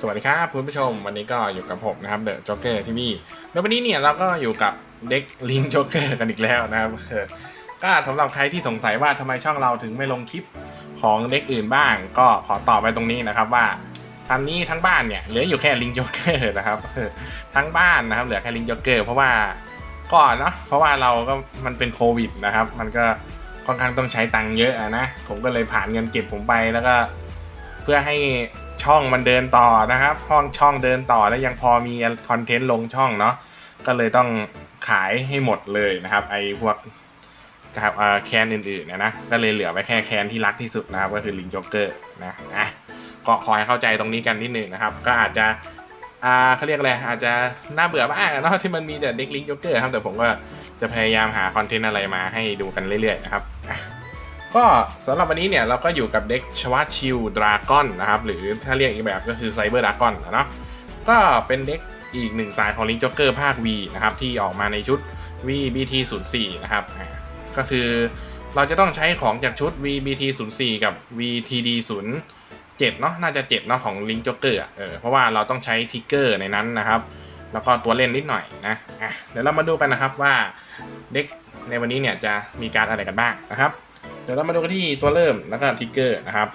สวัสดีครับคุณผู้ชมวันนี้ก็อยู่กับผมนะครับเดอะจ็อกเกอร์ทีวีแล้ววันนี้เนี่ยเราก็อยู่กับเด็กลิงจ็อกเกอร์กันอีกแล้วนะครับก็สำหรับใครที่สงสัยว่าทำไมช่องเราถึงไม่ลงคลิปของเด็กอื่นบ้าง ก็ขอตอบไปตรงนี้นะครับว่าตอนนี้ทั้งบ้านเนี่ยเหลืออยู่แค่ลิงจ็อกเกอร์นะครับทั้งบ้านนะครับเหลือแค่ลิงจ็อกเกอร์เพราะว่าก่อนเนาะเพราะว่าเราก็มันเป็นโควิดนะครับ มันก็ค่อนข้างต้องใช้ตังค์เยอะนะผมก็เลยผ่านเงินเก็บผมไปแล้วก็ เพื่อให้ ช่องมันเดินต่อนะครับ ห้องช่องเดินต่อแล้วยังพอมีคอนเทนต์ลงช่องเนาะก็เลยต้องขายให้หมดเลยนะครับ ไอ้พวกกับเอ่อแคนอื่นๆเนยนะก็เลยเหลือไว้แค่แคนที่รักที่สุดนะครับ ก็คือลิงจ็อกเกอร์นะอะก็ขอให้เข้าใจตรงนี้กันนิดนึงนะครับ ก็อาจจะอ่าเขาเรียกอะไรอาจจะน่าเบื่อบ้างเนาะที่มันมีแต่เด็กลิงจ็อกเกอร์ครับแต่ผมก็จะพยายามหาคอนเทนต์อะไรมาให้ดูกันเรื่อยๆนะครับ ก็สำหรับวันนี้เนี่ยเราก็อยู่กับเด็กชวาชิลดราก้อนนะครับ หรือถ้าเรียกอีกแบบก็คือไซเบอร์ดราก้อนนะเนาะก็เป็นเด็กอีกหนึ่งสายของลิงจ็อกเกอร์ภาค V นะครับ ที่ออกมาในชุด V BT 0 4 นะครับ ก็คือเราจะต้องใช้ของจากชุด V BT 0 4 กับ VTD 0 7 เนาะน่าจะ 7 เนาะของลิงจ็อกเกอร์เออเพราะว่าเราต้องใช้ทิกเกอร์ในนั้นนะครับ แล้วก็ตัวเล่นนิดหน่อยนะอะเดี๋ยวเรามาดูกันนะครับว่าเด็กในวันนี้เนี่ยจะมีการอะไรกันบ้างนะครับ เดี๋ยวเรามาดูกันที่ตัวเริ่มแล้วก็ทิกเกอร์นะครับ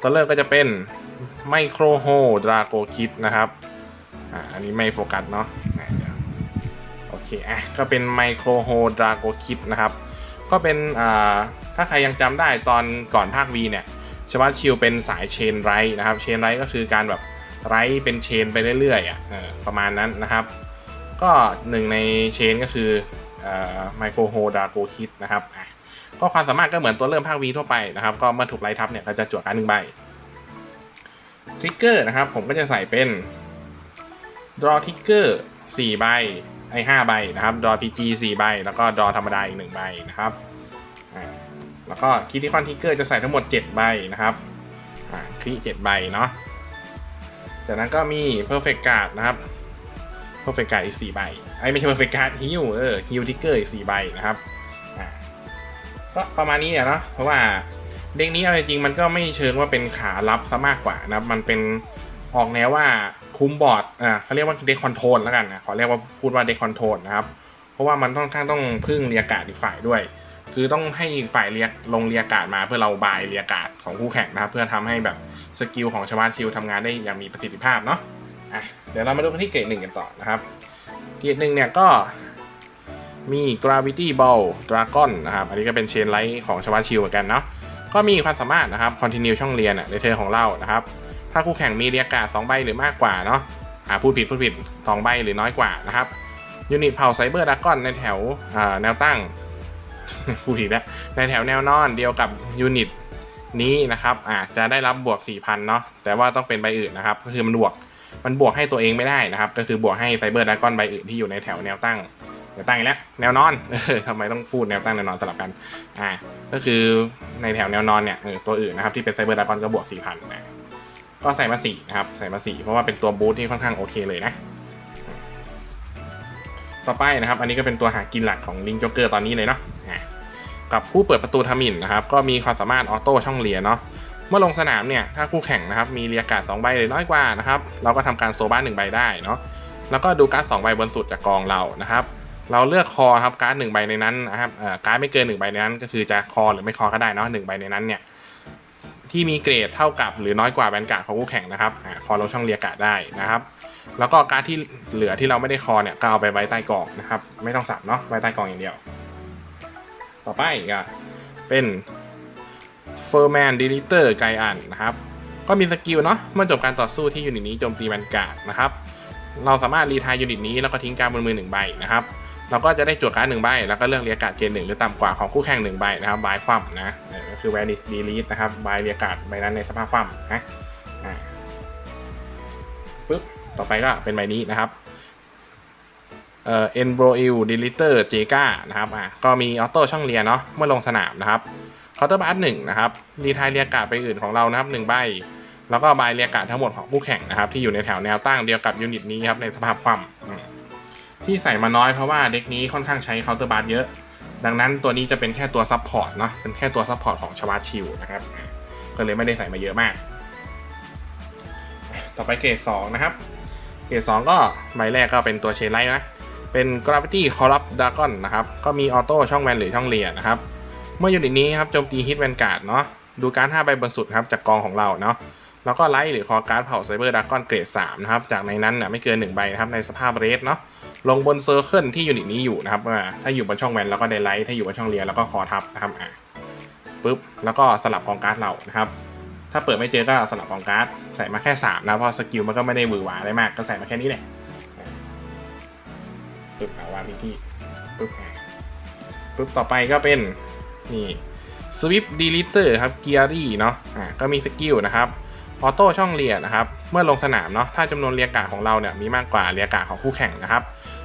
ตัวเริ่มก็จะเป็นไมโครโฮดราโกคิดนะครับอันนี้ไม่โฟกัสเนาะโอเคอะก็เป็นไมโครโฮดราโกคิดนะครับ ก็เป็นอ่าถ้าใครยังจำได้ตอนก่อนภาค V เนี่ยชวัตชิลเป็นสายเชนไรนะครับ เชนไรก็คือการแบบไรเป็นเชนไปเรื่อยๆอะประมาณนั้นนะครับ ก็หนึ่งในเชนก็คือไมโครโฮดราโกคิดนะครับ ก็ความสามารถก็เหมือนตัวเริ่มภาควีทั่วไปนะครับ ก็เมื่อถูกไล่ทับเนี่ยก็จะจวดการหนึ่งใบทริกเกอร์นะครับ ผมก็จะใส่เป็น draw trigger 4ใบไอ้5ใบนะครับ draw PG 4ใบแล้วก็ draw ธรรมดาอีก1ใบนะครับอ่าแล้วก็คิดที่คอนทิกเกอร์จะใส่ทั้งหมด 7 ใบนะครับอ่าคลิ7ใบเนาะจากนั้นก็มี perfect card นะครับ perfect card อีก4ใบไอ้ไม่ใช่ perfect card heal เออ heal trigger อีก4ใบนะครับอ่า ก็ประมาณนี้อะเนาะเพราะว่าเด็กนี้เอาจริงมันก็ไม่เชิงว่าเป็นขารับซะมากกว่านะครับมันเป็นออกแนวว่าคุมบอร์ดอ่าเขาเรียกว่าเด็กคอนโทรลแล้วกันนะขอเรียกว่าพูดว่าเด็กคอนโทรลนะครับ เพราะว่ามันต้องข้างต้องพึ่งเรียกการ์ดอีกฝ่ายด้วย คือต้องให้ฝ่ายเรียกลงเรียกการ์ดมาเพื่อเราบายเรียกการ์ดของคู่แข่งนะครับ เพื่อทำให้แบบสกิลของชาวบ้านชิลทำงานได้อย่างมีประสิทธิภาพเนาะอะเดี๋ยวเรามาดูกันที่เกรดหนึ่งกันต่อนะครับ เกรดหนึ่งเนี่ยก็ มี Gravity Ball Dragon นะครับ อันนี้ก็เป็นเชนไลท์ของชวาชิลเหมือนกันเนาะ ก็มีความสามารถนะครับ Continue ช่องเรียนอะในเทอร์ของเรานะครับ ถ้าคู่แข่งมีเรียการ์ด2ใบหรือมากกว่าเนาะอ่าพูดผิดพูดผิด2ใบหรือน้อยกว่านะครับยูนิตเผ่าไซเบอร์ดากอนในแถวแนวตั้งพูดผิดแล้วในแถวแนวนอนเดียวกับยูนิตนี้นะครับอ่าจะได้รับบวก 4,000 เนาะแต่ว่าต้องเป็นใบอื่นนะครับ ก็คือมันบวกมันบวกให้ตัวเองไม่ได้นะครับ ก็คือบวกให้ไซเบอร์ดากอนใบอื่นที่อยู่ในแถวแนวตั้ง วตั้งอีกแล้วแนวนอนทำไมต้องพูดแนวตั้งแนวนอนสลับกันอ่าก็คือในแถวแนวนอนเนี่ยตัวอื่นนะครับที่เป็นไซเบอร์ดากอนก็บวก4,000นนะก็ใส่มา4นะครับใส่มา4เพราะว่าเป็นตัวบูทที่ค่อนข้างโอเคเลยนะต่อไปนะครับ อันนี้ก็เป็นตัวหากินหลักของลิงจ็อกเกอร์ตอนนี้เลยเนาะกับผู้เปิดประตูทามินนะครับ ก็มีความสามารถออโต้ช่องเลียเนาะเมื่อลงสนามเนี่ยถ้าคู่แข่งนะครับมีเรียการ์ด2ใบหรือน้อยกว่านะครับเราก็ทำการโซบ้าน1ใบได้เนาะแล้วก็ดูการ์ด2ใบบนสุดจากกองเรานะครับ เราเลือกคอครับการ์ดหนึ่งใบในนั้นนะครับการ์ดไม่เกินหนึ่งใบในนั้น ก็คือจะคอหรือไม่คอก็ได้เนาะหนึ่งใบในนั้นเนี่ยที่มีเกรดเท่ากับหรือน้อยกว่าแบนการ์ดของคู่แข่งนะครับอคอลงช่องเรียกการ์ดได้นะครับ แล้วก็การ์ดที่เหลือที่เราไม่ได้คอเนี่ยก็เอาไปไว้ใต้กล่องนะครับไม่ต้องสับเนาะไว้ใต้กล่องอย่างเดียว ต่อไปก็เป็นเฟอร์แมนดีลิเตอร์ไกอันนะครับก็มีสกิลเนาะเมื่อจบการต่อสู้ที่ยูนิตนี้โจมตีแบนการ์ดนะครับเราสามารถรีทายยูนิตนี้แล้วก็ทิ้งการดบนมือหนึ่งใบนะครับ เราก็จะได้จั่วการ์ดหนึ่งใบ แล้วก็เลือกเรียการ์ดเกณฑ์หนึ่งหรือต่ำกว่าของคู่แข่งหนึ่งใบนะครับบายคว่ำนะก็คือแวนิสดีลีทนะครับบายเรียการ์ดใบนั้นในสภาพคว่ำนะปึ๊บต่อไปก็เป็นใบนี้นะครับเอ่อเอ็นโบรอิลดิลิเตอร์เจกานะครับอะก็มีออโต้ช่องเรียนเนาะเมื่อลงสนามนะครับเคาน์เตอร์บาร์หนึ่งนะครับรีทายเรียการ์ดไปอื่นของเรานะครับหนึ่งใบแล้วก็บายเรียการ์ดทั้งหมดของคู่แข่งนะครับที่อยู่ในแถวแนวตั้งเดียวกับยูนิตนี้ครับในสภาพคว่ำ ที่ใส่มาน้อยเพราะว่าเด็กนี้ค่อนข้างใช้เคาน์เตอร์บาร์เยอะ ดังนั้นตัวนี้จะเป็นแค่ตัวซับพอร์ตเนาะเป็นแค่ตัวซับพอร์ตของชวาชิลนะครับก็เลยไม่ได้ใส่มาเยอะมาก ต่อไปเกรดสองนะครับ เกรดสองก็ใบแรกก็เป็นตัวเชนไลท์นะเป็น Gravity Corrupt Dragon นะครับ ก็มีออโต้ช่องแวนหรือช่องเลียนะครับ เมื่อยูนิตนี้ครับโจมตีฮิตแวนการ์ดเนาะ ดูการ5ใบบนสุดครับจากกองของเราเนาะ แล้วก็ไลท์หรือคอการ์ดเผาไซเบอร์ดากอนเกรด3นะครับ จากในนั้นน่ะไม่เกิน 1 ใบนะครับในสภาพเรสเนาะ ลงบนเซอร์เคิลที่ยูนิตนี้อยู่นะครับว่าถ้าอยู่บนช่องแวนแล้วก็ไดไลท์ถ้าอยู่บนช่องเลียแล้วก็คอทับนะครับอะปุ๊บแล้วก็สลับกองการ์ดเรานะครับ ถ้าเปิดไม่เจอก็สลับกองการ์ดใส่มาแค่ 3 นะเพราะสกิลมันก็ไม่ได้หวือหวาอะไรมากก็ใส่มาแค่นี้แหละปึ๊บเอาวางที่ที่ปึ๊บปึ๊บต่อไปก็เป็นนี่สวิปดีลิเตอร์ครับเกียรี่เนาะอะก็มีสกิลนะครับออโต้ช่องเลียนะครับ เมื่อลงสนามเนาะถ้าจำนวนเรียกาของเราเนี่ยมีมากกว่าเรียกาของคู่แข่งนะครับ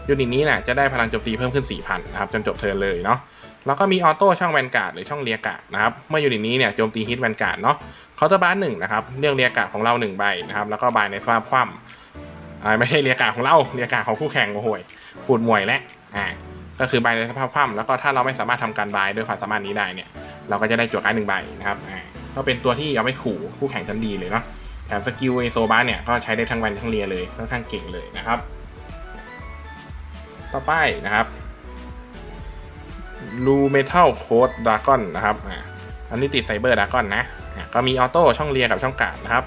ยูนิตนี้เนี่ยจะได้พลังโจมตีเพิ่มขึ้น 4,000นะครับจนจบเทิร์นเลยเนาะแล้วก็มีออโต้ช่องแวนการ์ดหรือช่องเรียกาดนะครับเมื่อยู่ในนี้เนี่ยโจมตีฮิตแวนการ์ดเนาะเคาน์เตอร์บาร์หนึ่งนะครับเลือกเรียกาดของเรา1ใบนะครับแล้วก็บายในสภาพคว่ำไม่ใช่เรียกาดของเราเรียกาดของคู่แข่งโอ้โหขูดมวยและอ่าก็คือบายในสภาพคว่ำแล้วก็ถ้าเราไม่สามารถทำการบายด้วยความสามารถนี้ได้เนี่ยเราก็จะได้จวดการ์ดหนึ่งใบนะครับอ่าก็เป็นตัวที่เอาไว้ขู่คู่แข่งชั้นดีเลยเนาะแถมสกิลไอโซบาร์เนี่ยก็ใช้ได้ทั้งแวนทั้งเรียเลยค่อนข้างเก่งเลยนะครับ ต่อไปนะครับลูเมทัลโคดดากอนนะครับอันนี้ติดไซเบอร์ดากอนนะก็มีออโต้ช่องเรียกับช่องกาดนะครับ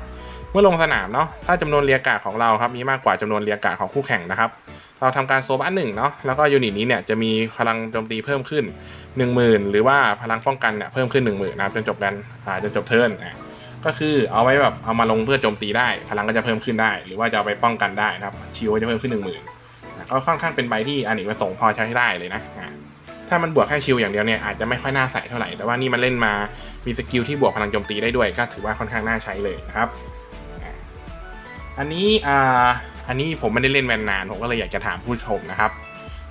เมื่อลงสนามเนาะถ้าจำนวนเรียกาดของเราครับมีมากกว่าจำนวนเรียกาดของคู่แข่งนะครับ เราทำการโซบัสหนึ่งเนาะแล้วก็ยูนิตนี้เนี่ยจะมีพลังโจมตีเพิ่มขึ้น 10,000 หรือว่าพลังป้องกันเนี่ยเพิ่มขึ้น 10,000นะครับจนจบกันอ่าจนจบเทิร์นอ่าก็คือเอาไว้แบบเอามาลงเพื่อโจมตีได้ พลังก็จะเพิ่มขึ้นได้ หรือว่าจะเอาไปป้องกันได้นะครับชิวก็จะเพิ่มขึ้น 10,000อ่า ก็ค่อนข้างเป็นใบที่อเนกประสงพอใช้ได้เลยนะถ้ามันบวกแค่ชิลอย่างเดียวเนี่ยอาจจะไม่ค่อยน่าใส่เท่าไหร่ แต่ว่านี่มันเล่นมามีสกิลที่บวกพลังโจมตีได้ด้วย ก็ถือว่าค่อนข้างน่าใช้เลยนะครับ อันนี้อ่าอันนี้ผมไม่ได้เล่นแวนนาน ผมก็เลยอยากจะถามผู้ชมนะครับ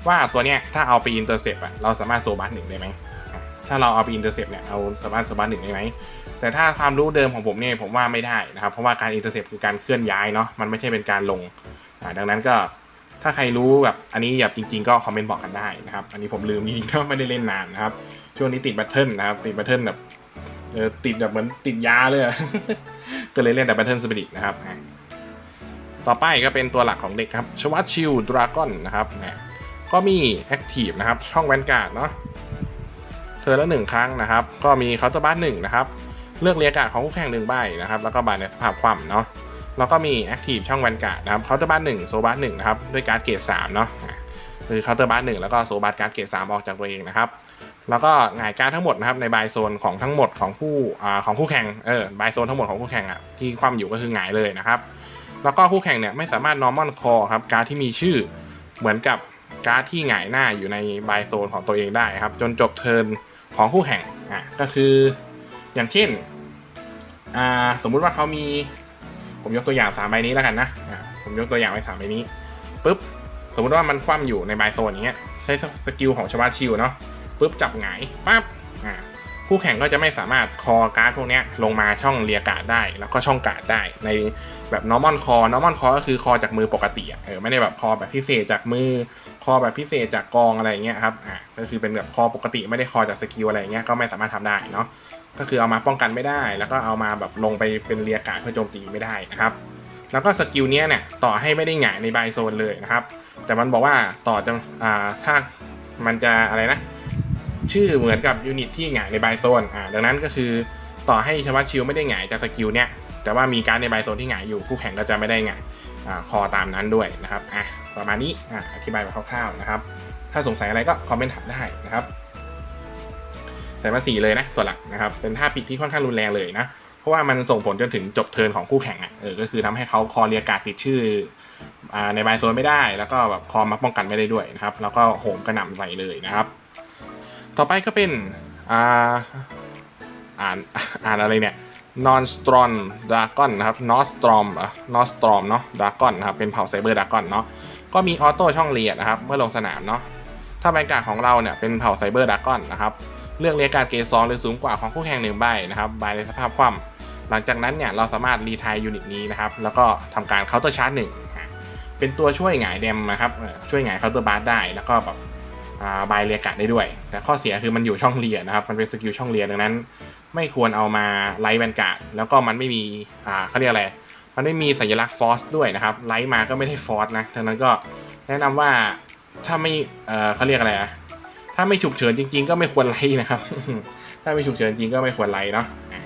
ว่าตัวเนี้ยถ้าเอาไปอินเตอร์เซปอะเราสามารถโซบัสหนึ่งได้ไหมถ้าเราเอาไปอินเตอร์เซปเนี่ยเอาสามารถโซบัสหนึ่งได้ไหมแต่ถ้าความรู้เดิมของผมเนี่ยผมว่าไม่ได้นะครับ เพราะว่าการอินเตอร์เซปคือการเคลื่อนย้ายเนาะมันไม่ใช่เป็นการลงดังนั้นก็ ถ้าใครรู้แบบอันนี้แบบจริง ๆ ก็คอมเมนต์บอกกันได้นะครับ อันนี้ผมลืมจริงๆก็ไม่ได้เล่นนานนะครับ ช่วงนี้ติดแบทเทิลนะครับ ติดแบทเทิลแบบเออติดแบบเหมือนติดยาเลยอะก็เลยเล่นแต่แบทเทิลสปิริตนะครับ ต่อไปก็เป็นตัวหลักของเด็กครับชวัตชิลดราก้อนนะครับก็มีแอคทีฟนะครับช่องแวนการ์ดเนาะเธอละหนึ่งครั้งนะครับ ก็มีเคาน์เตอร์บ้าร์หนึ่งนะครับ เลือกเรียกการ์ดของคู่แข่งหนึ่งใบนะครับ แล้วก็บายในสภาพคว่ำเนาะ แล้วก็มี Active ช่องแวนการ์ดนะครับเคาน์เตอร์บาร์หนึ่งโซบาร์หนึ่งนะครับด้วยการ์ดเกรดสามเนาะคือเคาน์เตอร์บาร์หนึ่งแล้วก็โซบาร์การ์ดเกรดสามออกจากตัวเองนะครับแล้วก็หงายการ์ดทั้งหมดนะครับในบายโซนของทั้งหมดของผู้อ่าของคู่แข่งเออบายโซนทั้งหมดของคู่แข่งอะที่คว่ำอยู่ก็คือหงายเลยนะครับแล้วก็คู่แข่งเนี่ยไม่สามารถ normal call ครับการ์ดที่มีชื่อเหมือนกับการ์ดที่หงายหน้าอยู่ในบายโซนของตัวเองได้ครับ จนจบเทิร์นของคู่แข่งอะก็คืออย่างเช่นอ่าสมมุติว่าเขามี ผมยกตัวอย่างสามใบนี้แล้วกันนะผมยกตัวอย่างไว้สามใบนี้ปุ๊บสมมติว่ามันคว่ำอยู่ในบายโซนอย่างเงี้ยใช้สกิลของชาวาชิลเนาะปุ๊บจับหงายปั๊บอ่าคู่แข่งก็จะไม่สามารถคอการ์ดพวกเนี้ยลงมาช่องเรียการ์ดได้ แล้วก็ช่องการ์ดได้ในแบบ normal call normal call ก็คือคอจากมือปกติอะเออไม่ได้แบบคอแบบพิเศษจากมือคอแบบพิเศษจากกองอะไรเงี้ยครับอ่าก็คือเป็นแบบคอปกติไม่ได้คอจากสกิลอะไรเงี้ยก็ไม่สามารถทำได้เนาะ ก็คือเอามาป้องกันไม่ได้ แล้วก็เอามาแบบลงไปเป็นเรียกาดเพื่อโจมตีไม่ได้นะครับ แล้วก็สกิลเนี้ยเนี่ยต่อให้ไม่ได้หงายในบายโซนเลยนะครับ แต่มันบอกว่าต่อจะอ่าถ้ามันจะอะไรนะ ชื่อเหมือนกับยูนิตที่หงายในบายโซนอ่าดังนั้นก็คือต่อให้ชวัตชิลไม่ได้หงายจากสกิลเนี้ยแต่ว่ามีการในบายโซนที่หงายอยู่คู่แข่งก็จะไม่ได้หงายอคอตามนั้นด้วยนะครับอะประมาณนี้อะอธิบายมาคร่าวๆนะครับ ถ้าสงสัยอะไรก็คอมเมนต์ถามได้นะครับ ใส่มาสี่เลยนะตัวหลักนะครับเป็นท่าปิดที่ค่อนข้างรุนแรงเลยนะเพราะว่ามันส่งผลจนถึงจบเทิร์นของคู่แข่งอะเออก็คือทำให้เขาคอเรียการ์ดติดชื่ออในบายโซนไม่ได้ แล้วก็แบบคอมาป้องกันไม่ได้ด้วยนะครับแล้วก็โหมกระหน่ำใส่เลยนะครับ ต่อไปก็เป็นอ่าอ่านอ่านอะไรเนี่ย non strong dragon นะครับ not storm อะ not storm เนาะ dragon นะครับเป็นเผ่าไซเบอร์ dragon เนาะก็มีออโต้ช่องเรียนะครับเมื่อลงสนามเนาะถ้าบรรยากาศของเราเนี่ยเป็นเผ่าไซเบอร์ดากอนนะครับ เลือกเรียกการเกรดสองหรือสูงกว่าของคู่แข่งหนึ่งใบนะครับใบในสภาพคว่ำหลังจากนั้นเนี่ยเราสามารถรีไทายยูนิตนี้นะครับแล้วก็ทำการเคาน์เตอร์ชาร์จหนึ่งเป็นตัวช่วยหงายเดมนะครับช่วยหงายเคาน์เตอร์บาร์ได้แล้วก็แบบอ่าใบเรียกการได้ด้วย แต่ข้อเสียคือมันอยู่ช่องเรียนะครับ มันเป็นสกิลช่องเรียดังนั้น ไม่ควรเอามาไลท์แวนการ์แล้วก็มันไม่มีอ่าเขาเรียกอะไร มันไม่มีสัญลักษณ์ฟอสด้วยนะครับ ไลท์มาก็ไม่ได้ฟอสนะดังนั้นก็แนะนำว่าถ้าไม่เออเขาเรียกอะไรอะ ถ้าไม่ฉุกเฉินจริง ๆ ก็ไม่ควรไลท์นะครับ ถ้าไม่ฉุกเฉินจริงก็ไม่ควรไลท์เนาะอะ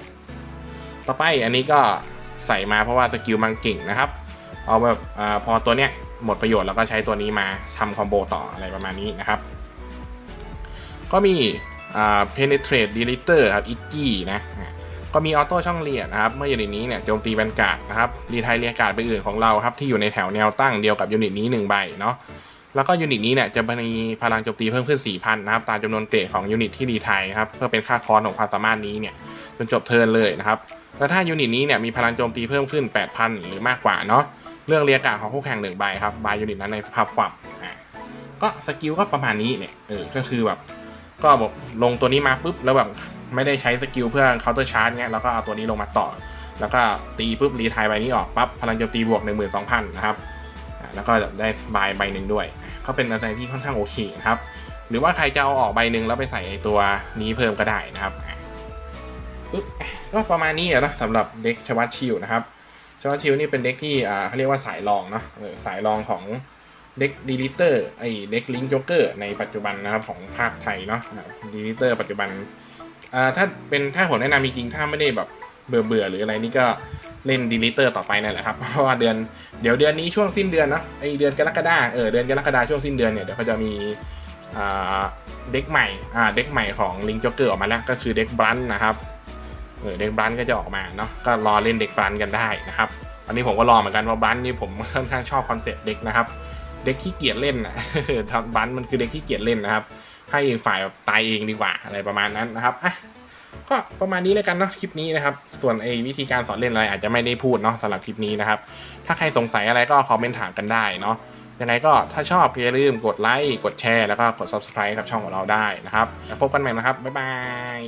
ต่อไปอันนี้ก็ใส่มาเพราะว่าสกิลมันเก่งนะครับ เอาแบบอาพอตัวเนี้ยหมดประโยชน์แล้วก็ใช้ตัวนี้มาทำคอมโบต่ออะไรประมาณนี้นะครับ ก็มีอ่า penetrate deleter ครับ i g g y นะอะก็มีออโต้ช่องเลียดนะครับ เมื่อยูนิตนี้เนี่ยโจมตีแวนการ์ดนะครับรีไทายเรียการ์ดไปอื่นของเราครับที่อยู่ในแถวแนวตั้งเดียวกับยูนิตนี้1ใบเนาะ แล้วก็ยูนิตนี้เนี่ยจะมีพลังโจมตีเพิ่มขึ้น 4,000 นะครับ ตามจำนวนเกรดของยูนิตที่รีไทยนะครับ เพื่อเป็นค่าคอร์สของความสามารถนี้เนี่ยจนจบเทิร์นเลยนะครับ แล้วถ้ายูนิตนี้เนี่ยมีพลังโจมตีเพิ่มขึ้น 8,000 หรือมากกว่าเนาะ เรื่องเรียกการ์ดของคู่แข่งหนึ่งใบครับ บายยูนิตนั้นในสภาพความอะก็สกิลก็ประมาณนี้เนี่ยเออ ก็คือแบบ ก็แบบลงตัวนี้มาปุ๊บแล้วแบบไม่ได้ใช้สกิลเพื่อเคาน์เตอร์ชาร์จเงี้ยแล้วก็เอาตัวนี้ลงมาต่อ แล้วก็ตีปุ๊บรีไทายใบนี้ออกปั๊บพลังโจมตีบวก 12,000 นะครับ แล้วก็ได้บายใบหนึ่งด้วย ก็เป็นอะไรที่ค่อนข้างโอเคนะครับ หรือว่าใครจะเอาออกใบหนึ่งแล้วไปใส่ตัวนี้เพิ่มก็ได้นะครับก็ประมาณนี้นะสำหรับเด็กชวัตชิลนะครับชอชิลนี่เป็นเด็กที่เขาเรียกว่าสายรองเนาะสายรองของเด็กดีลิเตอร์ไอเด็กลิงจ็อกเกอร์ในปัจจุบันนะครับของภาคไทยเนาะดีลิเตอร์ปัจจุบันถ้าเป็นถ้าผมแนะนำจริงๆถ้าไม่ได้แบบ เบื่อเบื่อๆหรืออะไรนี่ก็เล่นดีลิเตอร์ต่อไปนั่นแหละครับ เพราะว่าเดือนเดี๋ยวเดือนนี้ช่วงสิ้นเดือนเนาะไอเดือนกรกฎาเออเดือนกรกฎาช่วงสิ้นเดือนเนี่ยเดี๋ยวเขาจะมีเด็กใหม่อ่าเด็กใหม่ของลิงจ็อกเกอร์ออกมาแล้วก็คือเด็กบลันนะครับเออเด็กบลันก็จะออกมาเนาะก็รอเล่นเด็กบลันกันได้นะครับอันนี้ผมก็รอเหมือนกันเพราะบันนี่ผมค่อนข้างชอบคอนเซ็ปต์เด็กนะครับเด็กขี้เกียจเล่นนะทำบันมันคือเด็กขี้เกียจเล่นนะครับ ให้ฝ่ายตายเองดีกว่าอะไรประมาณนั้นนะครับอะ ก็ประมาณนี้เลยกันเนาะคลิปนี้นะครับ ส่วนไอ้วิธีการสอนเล่นอะไรอาจจะไม่ได้พูดเนาะสำหรับคลิปนี้นะครับ ถ้าใครสงสัยอะไรก็คอมเมนต์ถามกันได้เนาะยังไงก็ถ้าชอบอย่าลืมกดไลค์กดแชร์แล้วก็กด subscribe กับช่องของเราได้นะครับแล้วพบกันใหม่นะครับบ๊ายบาย